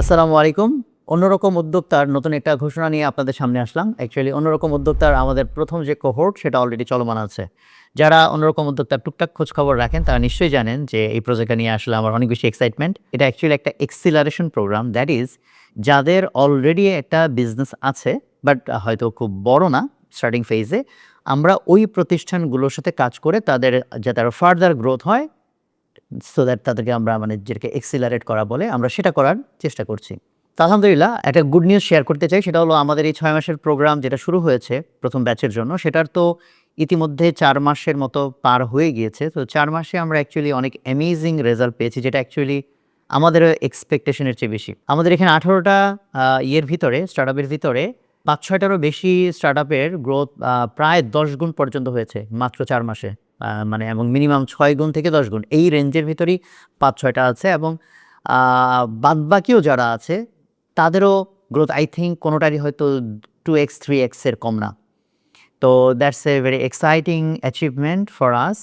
আসসালামু আলাইকুম। অন্যরকম উদ্যোক্তার নতুন একটা ঘোষণা নিয়ে আপনাদের সামনে আসলাম। অ্যাকচুয়ালি অন্যরকম উদ্যোক্তার আমাদের প্রথম যে কোহোর্ট সেটা অলরেডি চলমান আছে। যারা অন্যরকম উদ্যোক্তার টুকটাক খোঁজ খবর রাখেন, তারা নিশ্চয়ই জানেন যে এই প্রজেক্টটা নিয়ে আসলে আমার অনেক বেশি এক্সাইটমেন্ট এটা অ্যাকচুয়ালি একটা এক্সিলারেশন প্রোগ্রাম দ্যাট ইজ যাদের অলরেডি একটা বিজনেস আছে বাট হয়তো খুব বড় না স্টার্টিং ফেজে আমরা ওই প্রতিষ্ঠানগুলোর সাথে কাজ করে তাদের, যাতে আরও ফার্দার গ্রোথ হয় সো দ্যাট তাদেরকে আমরা মানে যেটাকে এক্সিলারেট করা বলে আমরা সেটা করার চেষ্টা করছি। তো আলহামদুলিল্লাহ, একটা গুড নিউজ শেয়ার করতে চাই, সেটা হলো আমাদের এই ছয় মাসের প্রোগ্রাম যেটা শুরু হয়েছে প্রথম ব্যাচের জন্য, সেটার তো ইতিমধ্যে চার মাসের মতো পার হয়ে গিয়েছে। তো চার মাসে আমরা অ্যাকচুয়ালি অনেক অ্যামেজিং রেজাল্ট পেয়েছি, যেটা অ্যাকচুয়ালি আমাদের এক্সপেকটেশনের চেয়ে বেশি। আমাদের এখানে আঠারোটা ইয়ের ভিতরে স্টার্ট আপের ভিতরে পাঁচ ছয়টারও বেশি স্টার্ট আপের গ্রোথ প্রায় দশ গুণ পর্যন্ত হয়েছে, মাত্র চার মাসে। মানে এবং মিনিমাম ছয় গুণ থেকে দশ গুণ। এই রেঞ্জের ভিতরেই পাঁচ, ছয়টা আছে এবং বাদবাকিও যারা আছে, তাদেরও গ্রোথ আই থিঙ্ক কোনোটারই হয়তো টু এক্স থ্রি এক্সের কম না। তো that's a very exciting achievement for us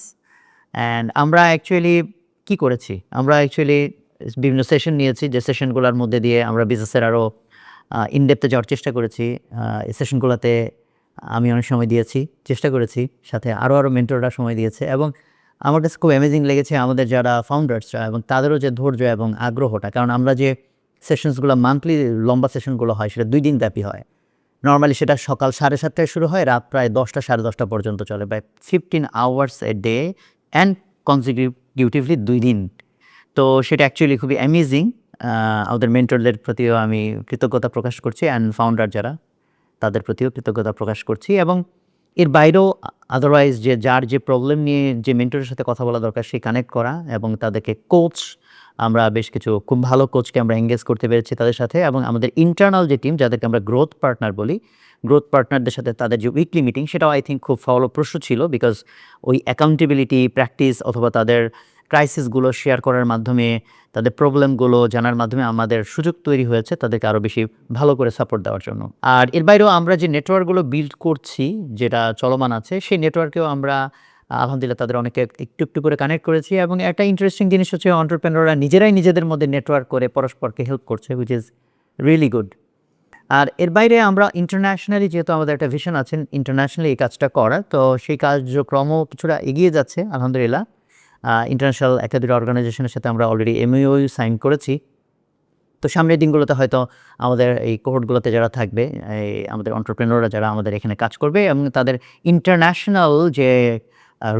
and আমরা অ্যাকচুয়ালি কি করেছি? আমরা অ্যাকচুয়ালি বিভিন্ন সেশন নিয়েছি, যে সেশনগুলোর মধ্যে দিয়ে আমরা বিজনেসের আরও ইনডেপথে যাওয়ার চেষ্টা করেছি। সেশনগুলোতে আমি অনেক সময় দিয়েছি, চেষ্টা করেছি, সাথে আরও আরও মেন্টররা সময় দিয়েছে এবং আমার কাছে খুব অ্যামেজিং লেগেছে আমাদের যারা ফাউন্ডার্সরা এবং তাদেরও যে ধৈর্য এবং আগ্রহটা। কারণ আমরা যে সেশনসগুলো মান্থলি লম্বা সেশনগুলো হয়, সেটা দুই দিন ব্যাপী হয়। নর্মালি সেটা সকাল সাড়ে সাতটায় শুরু হয়, রাত প্রায় দশটা, সাড়ে দশটা পর্যন্ত চলে, প্রায় fifteen hours a day and consecutively দুই দিন। তো সেটা অ্যাকচুয়ালি খুবই অ্যামেজিং আমাদের মেন্টরদের প্রতিও আমি কৃতজ্ঞতা প্রকাশ করছি অ্যান্ড ফাউন্ডার যারা। তাদের প্রতিও কৃতজ্ঞতা প্রকাশ করছি এবং এর বাইরেও আদারওয়াইজ যে যার যে প্রবলেম নিয়ে যে মেন্টরের সাথে কথা বলা দরকার সেই কানেক্ট করা এবং তাদেরকে কোচ আমরা বেশ কিছু খুব ভালো কোচকে আমরা এঙ্গেজ করতে পেরেছি তাদের সাথে এবং আমাদের ইন্টারনাল যে টিম যাদেরকে আমরা গ্রোথ পার্টনার বলি গ্রোথ পার্টনারদের সাথে তাদের যে উইকলি মিটিং সেটাও আই থিঙ্ক খুব ফলপ্রসূ ছিল বিকজ ওই অ্যাকাউন্টেবিলিটি প্র্যাকটিস অথবা তাদের ক্রাইসিসগুলো শেয়ার করার মাধ্যমে, তাদের প্রবলেমগুলো জানার মাধ্যমে আমাদের সুযোগ তৈরি হয়েছে তাদেরকে আরও বেশি ভালো করে সাপোর্ট দেওয়ার জন্য। আর এর বাইরেও আমরা যে নেটওয়ার্কগুলো বিল্ড করছি, যেটা চলমান আছে, সেই নেটওয়ার্কেও আমরা আলহামদুলিল্লাহ তাদের অনেকে একটু একটু করে কানেক্ট করেছি এবং একটা ইন্টারেস্টিং জিনিস হচ্ছে অন্টারপ্রেনাররা নিজেরাই নিজেদের মধ্যে নেটওয়ার্ক করে পরস্পরকে হেল্প করছে হুইচ ইজ রিয়েলি গুড আর এর বাইরে আমরা ইন্টারন্যাশনালি যেহেতু আমাদের একটা ভিশন আছেন ইন্টারন্যাশনালি এই কাজটা করার, তো সেই কার্যক্রমও কিছুটা এগিয়ে যাচ্ছে, আলহামদুলিল্লাহ। ইন্টারন্যাশনাল একটা দুটো অর্গানাইজেশনের সাথে আমরা অলরেডি এমইও সাইন করেছি। তো সামনের দিনগুলোতে হয়তো আমাদের এই কোহর্টগুলোতে যারা থাকবে, এই আমাদের অন্টারপ্রেনররা যারা আমাদের এখানে কাজ করবে এবং তাদের ইন্টারন্যাশনাল যে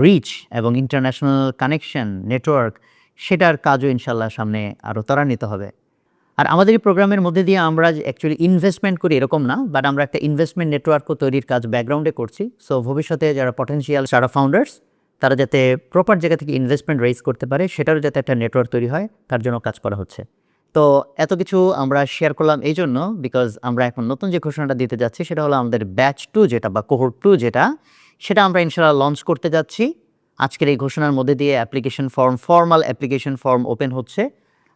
রিচ এবং ইন্টারন্যাশনাল কানেকশন নেটওয়ার্ক সেটার কাজও ইনশাল্লাহ সামনে আরও ত্বরান্বিত হবে। আর আমাদের এই প্রোগ্রামের মধ্যে দিয়ে আমরা অ্যাকচুয়ালি ইনভেস্টমেন্ট করি এরকম না বাট আমরা একটা ইনভেস্টমেন্ট নেটওয়ার্কও তৈরির কাজ ব্যাকগ্রাউন্ডে করছি। সো ভবিষ্যতে যারা পটেনশিয়াল স্টার্ট ফাউন্ডার্স তারা যাতে প্রপার জায়গা থেকে ইনভেস্টমেন্ট রেজ করতে পারে, সেটারও যাতে একটা নেটওয়ার্ক তৈরি হয়, তার জন্য কাজ করা হচ্ছে। তো এত কিছু আমরা শেয়ার করলাম এই জন্য বিকজ আমরা এখন নতুন যে ঘোষণাটা দিতে যাচ্ছি, সেটা হলো আমাদের ব্যাচ টু যেটা বা কোহর টু যেটা, সেটা আমরা ইনশাল্লাহ লঞ্চ করতে যাচ্ছি। আজকের এই ঘোষণার মধ্যে দিয়ে application form formal application form open হচ্ছে।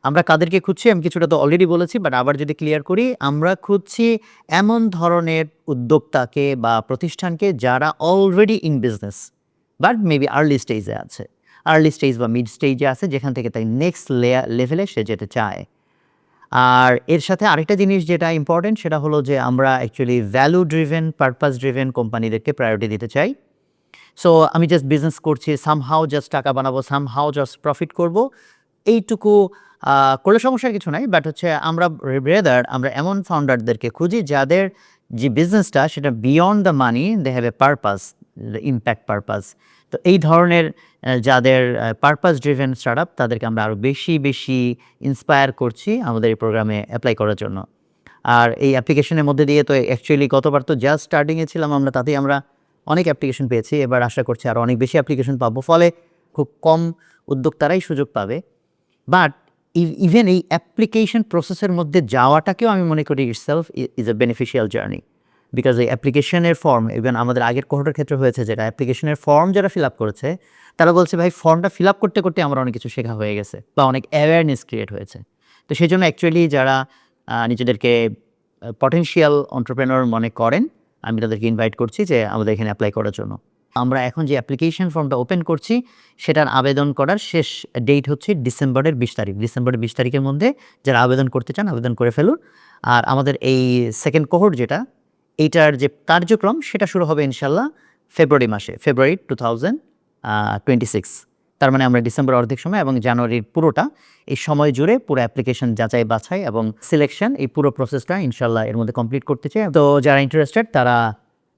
আমরা কাদেরকে খুঁজছি, আমি কিছুটা তো অলরেডি বলেছি বাট আবার যদি ক্লিয়ার করি, আমরা খুঁজছি এমন ধরনের উদ্যোক্তাকে বা প্রতিষ্ঠানকে যারা already in business but maybe early স্টেজে আছে। আর্লি স্টেজ বা মিড স্টেজে আছে, যেখান থেকে তাই নেক্সট লেয়ার লেভেলে সে যেতে চায়। আর এর সাথে আরেকটা জিনিস যেটা ইম্পর্টেন্ট সেটা হলো যে আমরা actually value driven purpose driven কোম্পানিদেরকে priority দিতে চাই। সো আমি জাস্ট বিজনেস করছি সামহাও জাস্ট টাকা বানাবো সামহাও জাস্ট প্রফিট করব। এইটুকু করলে সমস্যার কিছু নাই বাট হচ্ছে আমরা রেদার আমরা এমন ফাউন্ডারদেরকে খুঁজি যাদের যে বিজনেসটা সেটা beyond the money they have a purpose impact purpose তো এই ধরনের যাদের পারপাস ড্রিভেন স্টার্ট আপ তাদেরকে আমরা আরও বেশি বেশি ইন্সপায়ার করছি আমাদের এই প্রোগ্রামে অ্যাপ্লাই করার জন্য। আর এই অ্যাপ্লিকেশনের মধ্যে দিয়ে তো অ্যাকচুয়ালি গতবার তো জাস্ট স্টার্টিংয়ে ছিলাম আমরা, তাতেই আমরা অনেক অ্যাপ্লিকেশন পেয়েছি। এবার আশা করছি আরও অনেক বেশি অ্যাপ্লিকেশন পাবো। ফলে খুব কম উদ্যোক্তারাই সুযোগ পাবে। বাট ইভেন এই অ্যাপ্লিকেশন প্রসেসের মধ্যে যাওয়াটাকেও আমি মনে করি itself is a beneficial journey because এই অ্যাপ্লিকেশনের ফর্ম ইভেন আমাদের আগের কোহরের ক্ষেত্রে হয়েছে যেটা অ্যাপ্লিকেশনের ফর্ম যারা ফিল আপ করেছে, তারা বলছে, ভাই ফর্মটা ফিল আপ করতে করতে আমার অনেক কিছু শেখা হয়ে গেছে বা অনেক অ্যাওয়ারনেস ক্রিয়েট হয়েছে। তো সেই জন্য অ্যাকচুয়ালি যারা নিজেদেরকে পটেনশিয়াল অন্টারপ্রেনর মনে করেন, আমি তাদেরকে ইনভাইট করছি যে আমাদের এখানে অ্যাপ্লাই করার জন্য। আমরা এখন যে অ্যাপ্লিকেশন ফর্মটা ওপেন করছি, সেটার আবেদন করার শেষ ডেট হচ্ছে ডিসেম্বরের বিশ তারিখ। ডিসেম্বরের বিশ তারিখের মধ্যে যারা আবেদন করতে চান, আবেদন করে ফেলুন। আর আমাদের এই সেকেন্ড কোহোর্ট যেটা এইটার যে কার্যক্রম, সেটা শুরু হবে ইনশাল্লাহ ফেব্রুয়ারি মাসে, February two thousand twenty six তার মানে আমরা ডিসেম্বর অর্ধেক সময় এবং জানুয়ারির পুরোটা এই সময় জুড়ে পুরো অ্যাপ্লিকেশন যাচাই বাছাই এবং সিলেকশন এই পুরো প্রসেসটা ইনশাল্লাহ এর মধ্যে কমপ্লিট করতে চাই। তো যারা ইন্টারেস্টেড তারা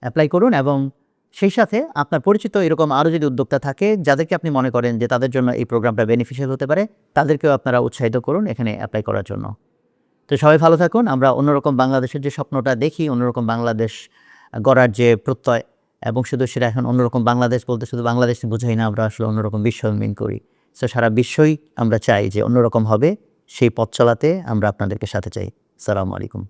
অ্যাপ্লাই করুন এবং সেই সাথে আপনার পরিচিত এরকম আরও যদি উদ্যোক্তা থাকে যাদেরকে আপনি মনে করেন যে তাদের জন্য এই প্রোগ্রামটা বেনিফিশিয়াল হতে পারে, তাদেরকেও আপনারা উৎসাহিত করুন এখানে অ্যাপ্লাই করার জন্য। তো সবাই ভালো থাকুন। আমরা অন্যরকম বাংলাদেশের যে স্বপ্নটা দেখি, অন্যরকম বাংলাদেশ গড়ার যে প্রত্যয় এবং শুধু সেটা এখন অন্যরকম বাংলাদেশ বলতে শুধু বাংলাদেশ বোঝাই না, আমরা আসলে অন্যরকম বিশ্ব মিন করি। সো সারা বিশ্বই আমরা চাই যে অন্যরকম হবে, সেই পথ চলাতে আমরা আপনাদেরকে সাথে চাই। সালামু আলাইকুম।